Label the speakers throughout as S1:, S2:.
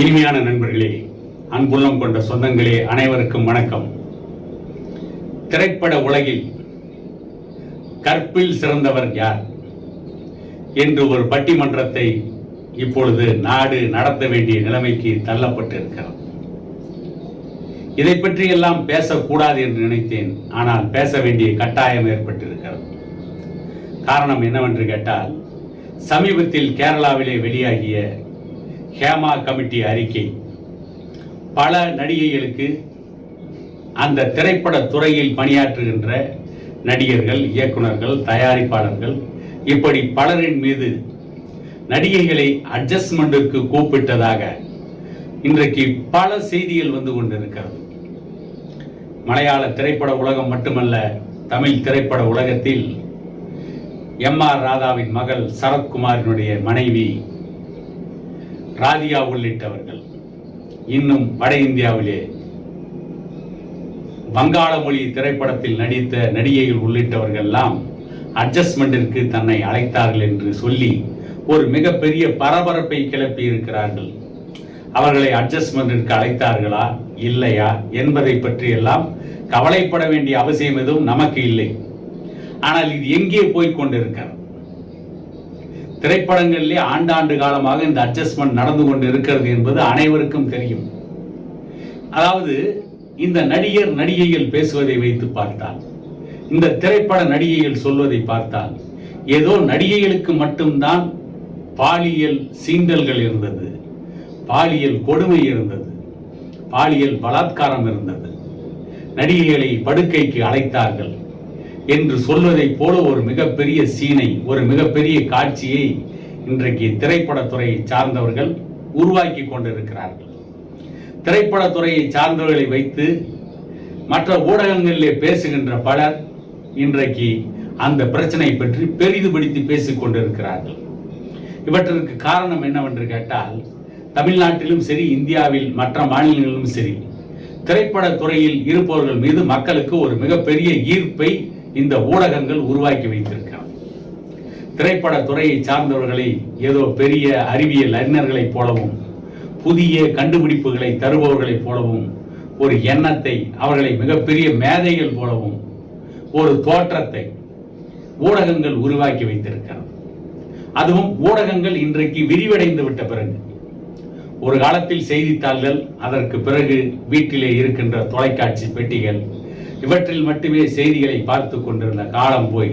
S1: இனிமையான நண்பர்களே அன்புள்ளம் கொண்ட சொந்தங்களே அனைவருக்கும் வணக்கம். திரைப்பட உலகில் கற்பில் சிறந்தவர் யார் என்று ஒரு பட்டிமன்றத்தை இப்பொழுது நாடு நடத்த வேண்டிய நிலைமைக்கு தள்ளப்பட்டிருக்கிறது இதை பற்றி எல்லாம் பேசக்கூடாது என்று நினைத்தேன் ஆனால் பேச வேண்டிய கட்டாயம் ஏற்பட்டிருக்கிறது. காரணம் என்னவென்று கேட்டால் சமீபத்தில் கேரளாவிலே வெளியாகிய ஹேமா கமிட்டி அறிக்கை. பல நடிகைகளுக்கு அந்த திரைப்பட துறையில் பணியாற்றுகின்ற நடிகர்கள் இயக்குனர்கள் தயாரிப்பாளர்கள் இப்படி பலரின் மீது நடிகைகளை அட்ஜஸ்ட்மெண்ட்டுக்கு கூப்பிட்டதாக இன்றைக்கு பல செய்திகள் வந்து கொண்டிருக்கிறது. மலையாள திரைப்பட உலகம் மட்டுமல்ல தமிழ் திரைப்பட உலகத்தில் எம் ஆர் ராதாவின் மகள் சரத்குமாரினுடைய மனைவி ராதியா உள்ளிட்டவர்கள். இன்னும் வட இந்தியாவிலே வங்காள மொழி திரைப்படத்தில் நடித்த நடிகைகள் உள்ளிட்டவர்கள் எல்லாம் தன்னை அழைத்தார்கள் என்று சொல்லி ஒரு மிகப்பெரிய பரபரப்பை கிளப்பி இருக்கிறார்கள். அவர்களை அட்ஜஸ்ட்மெண்ட்டிற்கு அழைத்தார்களா இல்லையா என்பதை பற்றி எல்லாம் கவலைப்பட வேண்டிய அவசியம் எதுவும் நமக்கு இல்லை. ஆனால் இது எங்கே போய் கொண்டிருக்கிறது? திரைப்படங்களிலே ஆண்டாண்டு காலமாக இந்த அட்ஜஸ்ட்மெண்ட் நடந்து கொண்டு இருக்கிறது என்பது அனைவருக்கும் தெரியும். அதாவது இந்த நடிகர் நடிகைகள் பேசுவதை வைத்து பார்த்தால் இந்த திரைப்பட நடிகைகள் சொல்வதை பார்த்தால் ஏதோ நடிகைகளுக்கு மட்டும்தான் பாலியல் சீண்டல்கள் இருந்தது பாலியல் கொடுமை இருந்தது பாலியல் பலாத்காரம் இருந்தது. நடிகைகளை படுக்கைக்கு அழைத்தார்கள். என்று சொல்வதைப் போல ஒரு மிகப்பெரிய சீனை ஒரு மிகப்பெரிய காட்சியை இன்றைக்கு திரைப்படத்துறையை சார்ந்தவர்கள் உருவாக்கி கொண்டிருக்கிறார்கள். திரைப்படத்துறையை சார்ந்தவர்களை வைத்து மற்ற ஊடகங்களிலே பேசுகின்ற பலர் இன்றைக்கு அந்த பிரச்சனை பற்றி பெரிதுபடுத்தி பேசிக் கொண்டிருக்கிறார்கள். இவற்றிற்கு காரணம் என்னவென்று கேட்டால் தமிழ்நாட்டிலும் சரி இந்தியாவில் மற்ற மாநிலங்களிலும் சரி திரைப்பட துறையில் இருப்பவர்கள் மீது மக்களுக்கு ஒரு மிகப்பெரிய ஈர்ப்பை இந்த ஊடகங்கள் உருவாக்கி வைத்திருக்கிறது திரைப்பட துறையை சார்ந்தவர்களை ஏதோ பெரிய அறிவியல் அறிஞர்களைப் போலவும் புதிய கண்டுபிடிப்புகளை தருபவர்களைப் போலவும் ஒரு எண்ணத்தை அவர்களை மிகப்பெரிய மேதைகள் போலவும் ஒரு தோற்றத்தை ஊடகங்கள் உருவாக்கி வைத்திருக்கிறது அதுவும் ஊடகங்கள் இன்றைக்கு விரிவடைந்து விட்ட பிறகு. ஒரு காலத்தில் செய்தித்தாள்கள் அதற்கு பிறகு வீட்டிலே இருக்கின்ற தொலைக்காட்சி பெட்டிகள் இவற்றில் மட்டுமே செய்திகளை பார்த்து கொண்டிருந்த காலம் போய்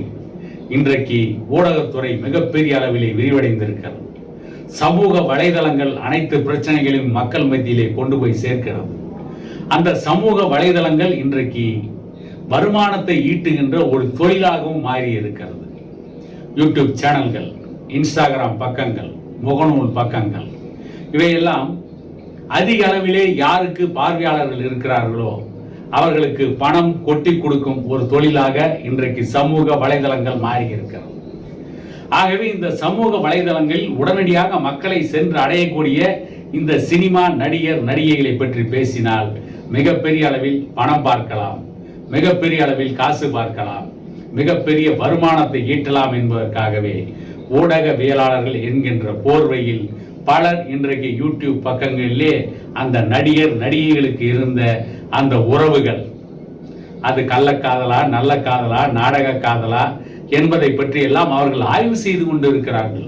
S1: இன்றைக்கு ஊடகத்துறை மிகப்பெரிய அளவிலே விரிவடைந்திருக்கிறது. சமூக வலைதளங்கள் அனைத்து பிரச்சனைகளையும் மக்கள் மத்தியிலே கொண்டு போய் சேர்க்கிறது. அந்த சமூக வலைதளங்கள் இன்றைக்கு வருமானத்தை ஈட்டுகின்ற ஒரு தொழிலாகவும் மாறி இருக்கிறது யூடியூப் சேனல்கள் இன்ஸ்டாகிராம் பக்கங்கள் முகநூல் பக்கங்கள் இவையெல்லாம் அதிக அளவிலே யாருக்கு பார்வையாளர்கள் இருக்கிறார்களோ அவர்களுக்கு பணம் கொட்டி கொடுக்கும் ஒரு தொழிலாக இன்றைக்கு சமூக வலைதளங்கள் மாறி இருக்கிறது ஆகவே இந்த சமூக வலைதளங்களில் உடனடியாக மக்களை சென்று அடையக்கூடிய இந்த சினிமா நடிகர் நடிகைகளை பற்றி பேசினால் மிகப்பெரிய அளவில் பணம் பார்க்கலாம் மிகப்பெரிய அளவில் காசு பார்க்கலாம் மிகப்பெரிய வருமானத்தை ஈட்டலாம் என்பதற்காகவே ஊடகவியலாளர்கள் என்கின்ற போர்வையில் பலர் இன்றைக்கு யூடியூப் பக்கங்களிலே அந்த நடிகர் நடிகைகளுக்கு இருந்த அந்த உறவுகள். அது கள்ளக்காதலா நல்ல காதலா நாடக காதலா என்பதை பற்றி எல்லாம் அவர்கள் ஆய்வு செய்து கொண்டு இருக்கிறார்கள்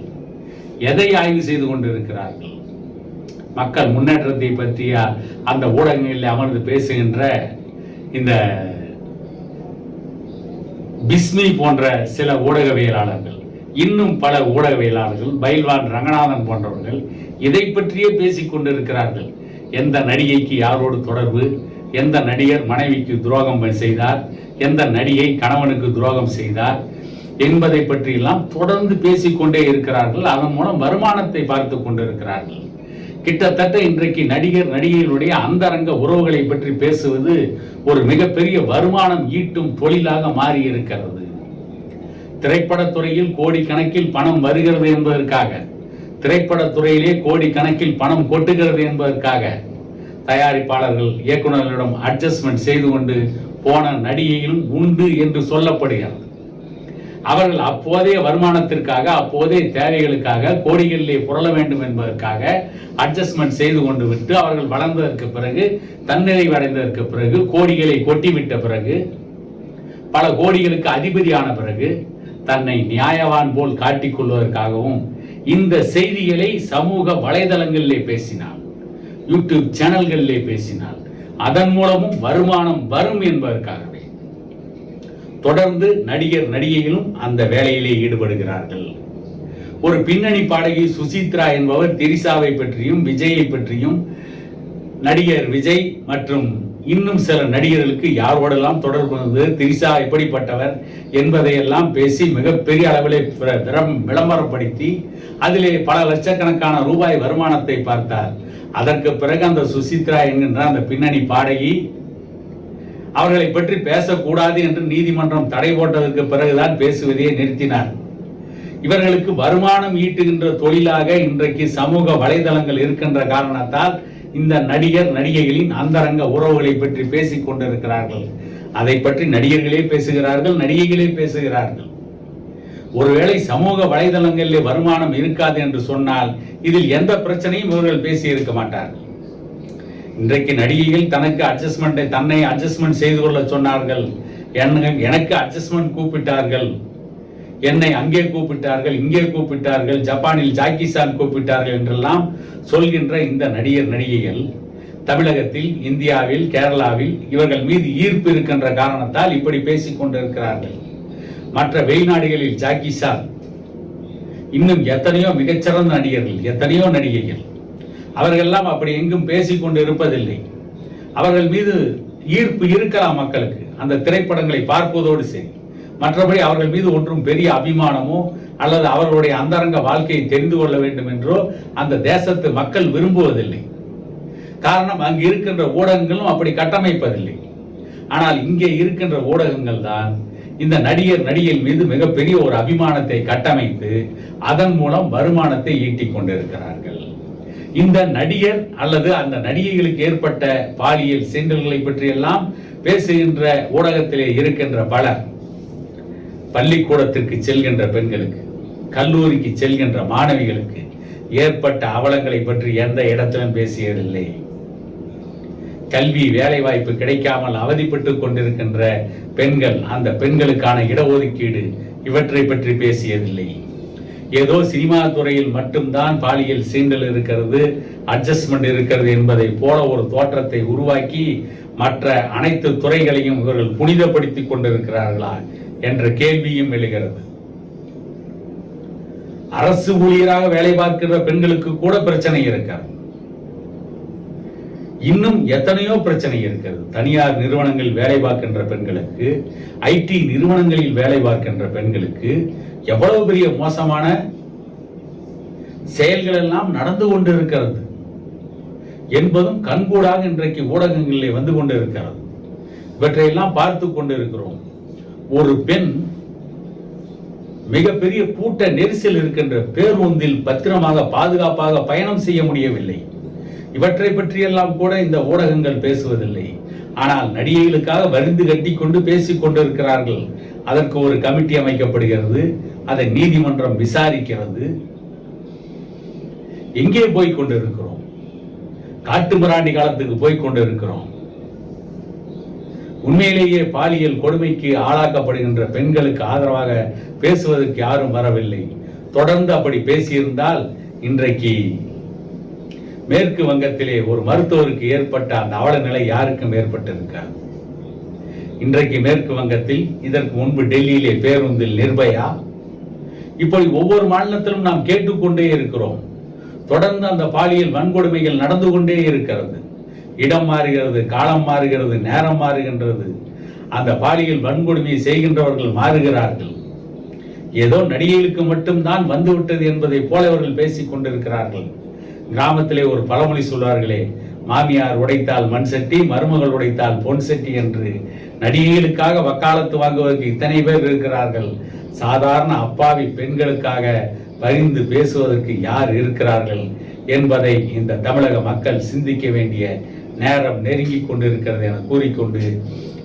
S1: எதை ஆய்வு செய்து கொண்டு இருக்கிறார்கள் மக்கள் முன்னேற்றத்தை பற்றிய அந்த ஊடகங்களில் அமர்ந்து பேசுகின்ற இந்த பிஸ்மி போன்ற சில ஊடகவியலாளர்கள் இன்னும் பல ஊடகவியலாளர்கள் பைல்வான் ரங்கநாதன் போன்றவர்கள் இதை பற்றியே பேசிக் கொண்டிருக்கிறார்கள். எந்த நடிகைக்கு யாரோடு தொடர்பு? எந்த நடிகர் மனைவிக்கு துரோகம் செய்தார்? எந்த நடிகை கணவனுக்கு துரோகம் செய்தார்? என்பதை பற்றியெல்லாம் தொடர்ந்து பேசிக்கொண்டே இருக்கிறார்கள். அதன் மூலம் வருமானத்தை பார்த்து கொண்டிருக்கிறார்கள். கிட்டத்தட்ட இன்றைக்கு நடிகர் நடிகைகளுடைய அந்தரங்க உறவுகளை பற்றி பேசுவது ஒரு மிகப்பெரிய வருமானம் ஈட்டும் தொழிலாக மாறி இருக்கிறது திரைப்படத்துறையில் கோடிக்கணக்கில் பணம் வருகிறது என்பதற்காக திரைப்படத்துறையிலே கோடிக்கணக்கில் பணம் கொட்டுகிறது என்பதற்காக தயாரிப்பாளர்கள் இயக்குநர்களிடம் அட்ஜஸ்ட்மெண்ட் செய்து கொண்டு போன நடிகையிலும் உண்டு என்று சொல்லப்படுகிறது. அவர்கள் அப்போதைய வருமானத்திற்காக அப்போதைய தேவைகளுக்காக கோடிகளிலே புரள வேண்டும் என்பதற்காக அட்ஜஸ்ட்மெண்ட் செய்து கொண்டு விட்டு அவர்கள் வளர்ந்ததற்கு பிறகு தன்னிறைவடைந்ததற்கு பிறகு கோடிகளை கொட்டிவிட்ட பிறகு பல கோடிகளுக்கு அதிபதியான பிறகு தன்னை நியாயவான் போல் காட்டிக் கொள்வதற்காகவும் இந்த செய்திகளை சமூக வலைதளங்களிலே பேசினார் யூடியூப் சேனல்களிலே பேசினார் அதன் மூலமும் வருமானம் வரும் என்பதற்காகவே தொடர்ந்து நடிகர் நடிகைகளும் அந்த வேலையிலே ஈடுபடுகிறார்கள். ஒரு பின்னணி பாடகி சுசித்ரா என்பவர் திரிசாவை பற்றியும் விஜயை பற்றியும் நடிகர் விஜய் மற்றும் இன்னும் சில நடிகர்களுக்கு யாரோடெல்லாம் தொடர்பு இருந்தது திரிசா எப்படிப்பட்டவர் என்பதையெல்லாம் பேசி மிகப்பெரிய அளவிலே விளம்பரப்படுத்தி அதிலே பல லட்சக்கணக்கான ரூபாய் வருமானத்தை பார்த்தார். அதற்கு பிறகு அந்த சுசித்ரா என்கின்ற அந்த பின்னணி பாடகி அவர்களை பற்றி பேசக்கூடாது என்று நீதிமன்றம் தடை போட்டதற்கு பிறகுதான் பேசுவதையே நிறுத்தினார். இவர்களுக்கு வருமானம் ஈட்டுகின்ற தொழிலாக இன்றைக்கு சமூக வலைதளங்கள் இருக்கின்ற காரணத்தால் இந்த நடிகர் நடிகைகளின் அந்தரங்க உறவுகளை பற்றி பேசிக் கொண்டிருக்கிறார்கள். அதை பற்றி நடிகர்களே பேசுகிறார்கள் நடிகைகளே பேசுகிறார்கள். ஒருவேளை சமூக வலைதளங்களிலே வருமானம் இருக்காது என்று சொன்னால் இதில் எந்த பிரச்சனையும் இவர்கள் பேசி இருக்க மாட்டார்கள். இன்றைக்கு நடிகைகள் தனக்கு அட்ஜஸ்ட்மெண்ட்டை தன்னை அட்ஜஸ்ட்மெண்ட் செய்து கொள்ள சொன்னார்கள். எனக்கு அட்ஜஸ்ட்மெண்ட் கூப்பிட்டார்கள். என்னை அங்கே கூப்பிட்டார்கள் இங்கே கூப்பிட்டார்கள் ஜப்பானில் ஜாக்கிசான் கூப்பிட்டார்கள் என்றெல்லாம் சொல்கின்ற இந்த நடிகர் நடிகைகள் தமிழகத்தில் இந்தியாவில் கேரளாவில் இவர்கள் மீது ஈர்ப்பு இருக்கின்ற காரணத்தால் இப்படி பேசிக் கொண்டிருக்கிறார்கள். மற்ற வெளிநாடுகளில் ஜாக்கிசான் இன்னும் எத்தனையோ மிகச்சிறந்த நடிகர்கள் எத்தனையோ நடிகைகள். அவர்களெல்லாம் அப்படி எங்கும் பேசிக்கொண்டு இருப்பதில்லை அவர்கள் மீது ஈர்ப்பு இருக்கலாம் மக்களுக்கு. அந்த திரைப்படங்களை பார்ப்பதோடு சரி. மற்றபடி அவர்கள் மீது ஒன்றும் பெரிய அபிமானமோ அல்லது அவர்களுடைய அந்தரங்க வாழ்க்கையை தெரிந்து கொள்ள வேண்டும் என்றோ அந்த தேசத்து மக்கள் விரும்புவதில்லை. காரணம் அங்கு இருக்கின்ற ஊடகங்களும் அப்படி கட்டமைப்பதில்லை. ஆனால் இங்கே இருக்கின்ற ஊடகங்கள் தான் இந்த நடிகர் நடிகை மீது மிகப்பெரிய ஒரு அபிமானத்தை கட்டமைத்து அதன் மூலம் வருமானத்தை ஈட்டிக் கொண்டிருக்கிறார்கள். இந்த நடிகர் அல்லது அந்த நடிகைகளுக்கு ஏற்பட்ட பாலியல் சீண்டல்களை பற்றியெல்லாம் பேசுகின்ற ஊடகத்திலே இருக்கின்ற பலர் பள்ளிக்கூடத்திற்கு செல்கின்ற பெண்களுக்கு கல்லூரிக்கு செல்கின்ற மாணவிகளுக்கு ஏற்பட்ட அவலங்களை பற்றி எந்த இடத்திலும் பேசியதில்லை. கல்வி வேலை வாய்ப்பு கிடைக்காமல் அவதிப்பட்டுக் கொண்டிருக்கின்ற பெண்கள் அந்த பெண்களுக்கான இடஒதுக்கீடு இவற்றை பற்றி பேசியதில்லை. ஏதோ சினிமா துறையில் மட்டும்தான் பாலியல் சீண்டல் இருக்கிறது அட்ஜஸ்ட்மெண்ட் இருக்கிறது என்பதை போல ஒரு தோற்றத்தை உருவாக்கி மற்ற அனைத்து துறைகளையும் இவர்கள் புனிதப்படுத்திக் கொண்டிருக்கிறார்களா? என்ற கேள்வியும் எழுகிறது. அரசு ஊழியராக வேலை பார்க்கிற பெண்களுக்கு கூட பிரச்சனை இருக்கிறது இன்னும் எத்தனையோ பிரச்சனை இருக்கிறது. தனியார் நிறுவனங்களில் வேலை பார்க்கின்ற பெண்களுக்கு ஐடி நிறுவனங்களில் வேலை பார்க்கின்ற பெண்களுக்கு எவ்வளவு பெரிய மோசமான செயல்கள் எல்லாம் நடந்து கொண்டு இருக்கிறது என்பதும் கண்கூடாக இன்றைக்கு ஊடகங்களிலே வந்து கொண்டு இருக்கிறது இவற்றையெல்லாம் பார்த்து கொண்டிருக்கிறோம். ஒரு பெண் மிகப்பெரிய கூட்ட நெரிசல் இருக்கின்ற பேருந்தில் பத்திரமாக பாதுகாப்பாக பயணம் செய்ய முடியவில்லை. இவற்றை பற்றியெல்லாம் கூட இந்த ஊடகங்கள் பேசுவதில்லை. ஆனால் நடிகைகளுக்காக வருந்து கட்டி கொண்டு பேசிக் கொண்டிருக்கிறார்கள். அதற்கு ஒரு கமிட்டி அமைக்கப்படுகிறது. அதை நீதிமன்றம் விசாரிக்கிறது. எங்கே போய் கொண்டிருக்கிறோம்? காட்டு மிராண்டி காலத்துக்கு போய் கொண்டிருக்கிறோம். உண்மையிலேயே பாலியல் கொடுமைக்கு ஆளாக்கப்படுகின்ற பெண்களுக்கு ஆதரவாக பேசுவதற்கு யாரும் வரவில்லை. தொடர்ந்து அப்படி பேசியிருந்தால் இன்றைக்கு மேற்கு வங்கத்திலே ஒரு மருத்துவருக்கு ஏற்பட்ட அந்த அவல நிலை யாருக்கும் ஏற்பட்டிருக்காது. இன்றைக்கு மேற்கு வங்கத்தில் இதற்கு முன்பு டெல்லியிலே பேருந்தில் நிர்பயா. இப்படி ஒவ்வொரு மாநிலத்திலும் நாம் கேட்டுக்கொண்டே இருக்கிறோம். தொடர்ந்து அந்த பாலியல் வன்கொடுமைகள் நடந்து கொண்டே இருக்கிறது. இடம் மாறுகிறது காலம் மாறுகிறது நேரம் மாறுகின்றது. அந்த பாலியல் வன்கொடுமையை செய்கின்றவர்கள் மாறுகிறார்கள். ஏதோ நடிகைகளுக்கு மட்டும்தான் வந்துவிட்டது என்பதை போல அவர்கள் பேசிக் கொண்டிருக்கிறார்கள். கிராமத்திலே ஒரு பழமொழி சொல்வார்களே மாமியார் உடைத்தால் மண் சட்டி மருமகள் உடைத்தால் பொன் சட்டி என்று. நடிகைகளுக்காக வக்காலத்து வாங்குவதற்கு இத்தனை பேர் இருக்கிறார்கள். சாதாரண அப்பாவி பெண்களுக்காக பரிந்து பேசுவதற்கு யார் இருக்கிறார்கள் என்பதை இந்த தமிழக மக்கள் சிந்திக்க வேண்டிய நேரம் நெருங்கிக் கொண்டிருக்கிறது என கூறிக்கொண்டு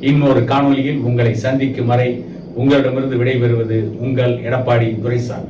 S1: இன்னொரு காணொலியில் உங்களை சந்திக்கும் வரை உங்களிடமிருந்து விடைபெறுவது உங்கள் எடப்பாடி துரைசாமி.